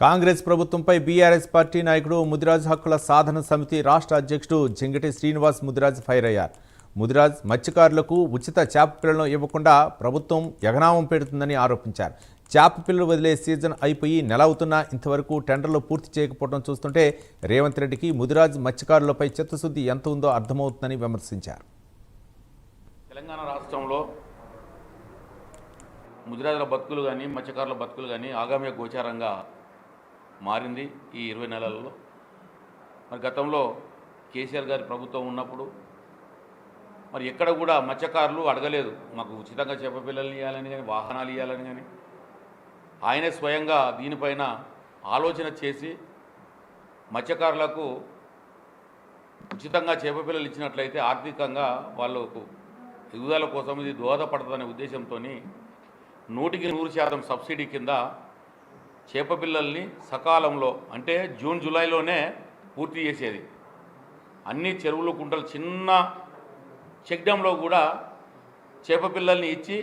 కాంగ్రెస్ ప్రభుత్వంపై BRS party నాయకుడు ముదిరాజ్ హక్కుల సాధన సమితి రాష్ట్ర అధ్యక్షుడు జింగటి శ్రీనివాస్ ముదిరాజ్ ఫైర్ అయ్యారు. ముదిరాజ్ మత్స్యకారులకు ఉచిత చేప పిల్లలను ఇవ్వకుండా ప్రభుత్వం ఎగనామం పెడుతుందని ఆరోపించారు. చేప పిల్లలు వదిలే సీజన్ అయిపోయి నెల అవుతున్నా ఇంతవరకు టెండర్లు పూర్తి చేయకపోవడం చూస్తుంటే రేవంత్ రెడ్డికి ముదిరాజ్ మత్స్యకారులపై చిత్తశుద్ధి ఎంత ఉందో అర్థమవుతుందని విమర్శించారు. తెలంగాణ రాష్ట్రంలో ముదిరాజుల బతుకులు కానీ మత్స్యకారుల బతుకులు కానీ ఆగామ్య గోచారంగా మారింది ఈ ఇరవై నెలలలో. మరి గతంలో కేసీఆర్ గారి ప్రభుత్వం ఉన్నప్పుడు మరి ఎక్కడ కూడా మత్స్యకారులు అడగలేదు మాకు ఉచితంగా చేపపిల్లలు ఇవ్వాలని కానీ వాహనాలు ఇవ్వాలని కానీ. ఆయనే స్వయంగా దీనిపైన ఆలోచన చేసి మత్స్యకారులకు ఉచితంగా చేప పిల్లలు ఇచ్చినట్లయితే ఆర్థికంగా వాళ్ళకు ఎదుగుదల కోసం ఇది దోహదపడుతుందనే ఉద్దేశంతో నూటికి నూరు శాతం సబ్సిడీ కింద చేపపిల్లల్ని సకాలంలో అంటే జూన్ జూలైలోనే పూర్తి చేసేది. అన్ని చెరువులు కుంటలు చిన్న చెక్ డ్యాంలో కూడా చేప పిల్లల్ని ఇచ్చి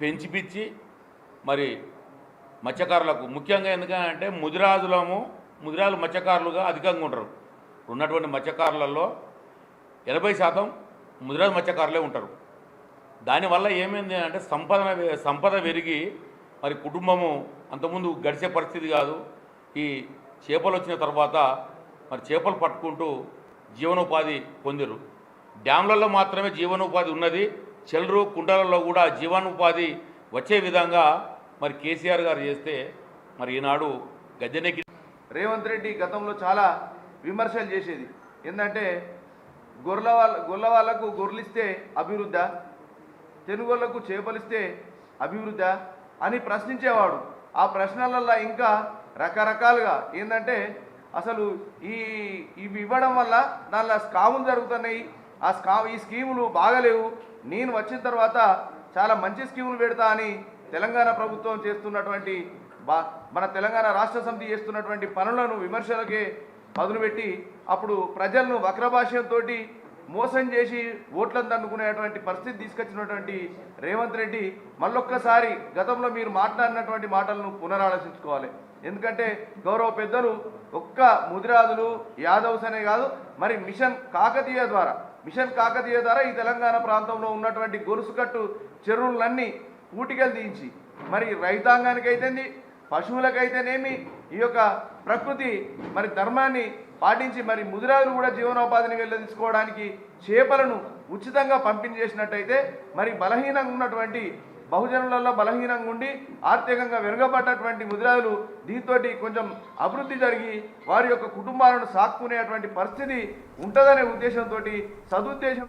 పెంచిపిచ్చి మరి మత్స్యకారులకు ముఖ్యంగా ఎందుకంటే ముదిరాజులము ముదిరాజులు మత్స్యకారులుగా అధికంగా ఉంటారు. ఉన్నటువంటి మత్స్యకారులలో ఎనభై శాతం ముదిరాజు మత్స్యకారులే ఉంటారు. దానివల్ల ఏమైంది అంటే సంపద సంపద పెరిగి మరి కుటుంబము అంతకుముందు గడిచే పరిస్థితి కాదు. ఈ చేపలు వచ్చిన తర్వాత మరి చేపలు పట్టుకుంటూ జీవనోపాధి పొందిరు డ్యాంలలో మాత్రమే జీవనోపాధి ఉన్నది. చెల్లరు కుండలలో కూడా జీవనోపాధి వచ్చే విధంగా మరి కేసీఆర్ గారు చేస్తే మరి ఈనాడు గద్దెనెక్కి రేవంత్ రెడ్డి గతంలో చాలా విమర్శలు చేసేది. ఏంటంటే గొర్రెల వాళ్ళ గొర్రెల వాళ్ళకు గొర్రెలిస్తే అభివృద్ధా తెనుగోళ్ళకు చేపలిస్తే అభివృద్ధి అని ప్రశ్నించేవాడు. ఆ ప్రశ్నలలో ఇంకా రకరకాలుగా ఏంటంటే అసలు ఈ ఇవి ఇవ్వడం వల్ల దానిలో స్కాములు జరుగుతున్నాయి. ఆ స్కా ఈ స్కీములు బాగలేవు. నేను వచ్చిన తర్వాత చాలా మంచి స్కీములు పెడతా అని తెలంగాణ ప్రభుత్వం చేస్తున్నటువంటి బా మన తెలంగాణ రాష్ట్ర సమితి చేస్తున్నటువంటి పనులను విమర్శలకే పదును పెట్టి అప్పుడు ప్రజలను వక్రభాష్యంతో మోసం చేసి ఓట్లను దండుకునేటువంటి పరిస్థితి తీసుకొచ్చినటువంటి రేవంత్ రెడ్డి మళ్ళొక్కసారి గతంలో మీరు మాట్లాడినటువంటి మాటలను పునరాలోచించుకోవాలి. ఎందుకంటే గౌరవ పెద్దలు ఒక్క ముదిరాజులు యాదవ్స్ అనే కాదు మరి మిషన్ కాకతీయ ద్వారా మిషన్ కాకతీయ ద్వారా ఈ తెలంగాణ ప్రాంతంలో ఉన్నటువంటి గొలుసుకట్టు చెరువులన్నీ ఊటికలు తీయించి మరి రైతాంగానికైతేంది పశువులకైతేనేమి ఈ యొక్క ప్రకృతి మరి ధర్మాన్ని పాటించి మరి ముదిరాజులు కూడా జీవనోపాధిని వెళ్ళదీసుకోవడానికి చేపలను ఉచితంగా పంపిణీ చేసినట్టయితే మరి బలహీనంగా ఉన్నటువంటి బహుజనులలో బలహీనంగా ఉండి ఆర్థికంగా వెనుకబడ్డటువంటి ముదిరాజులు దీంతో కొంచెం అభివృద్ధి జరిగి వారి యొక్క కుటుంబాలను సాక్కునేటువంటి పరిస్థితి ఉంటుందనే ఉద్దేశంతో సదుద్దేశం